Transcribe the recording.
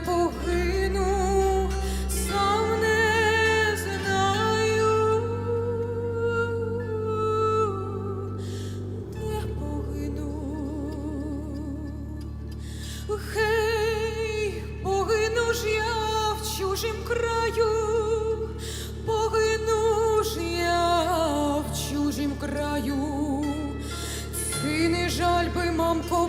погину, сам не погину. Гей, погину ж я в чужім краю, погину ж я в чужім краю. Сини жаль би, мамко,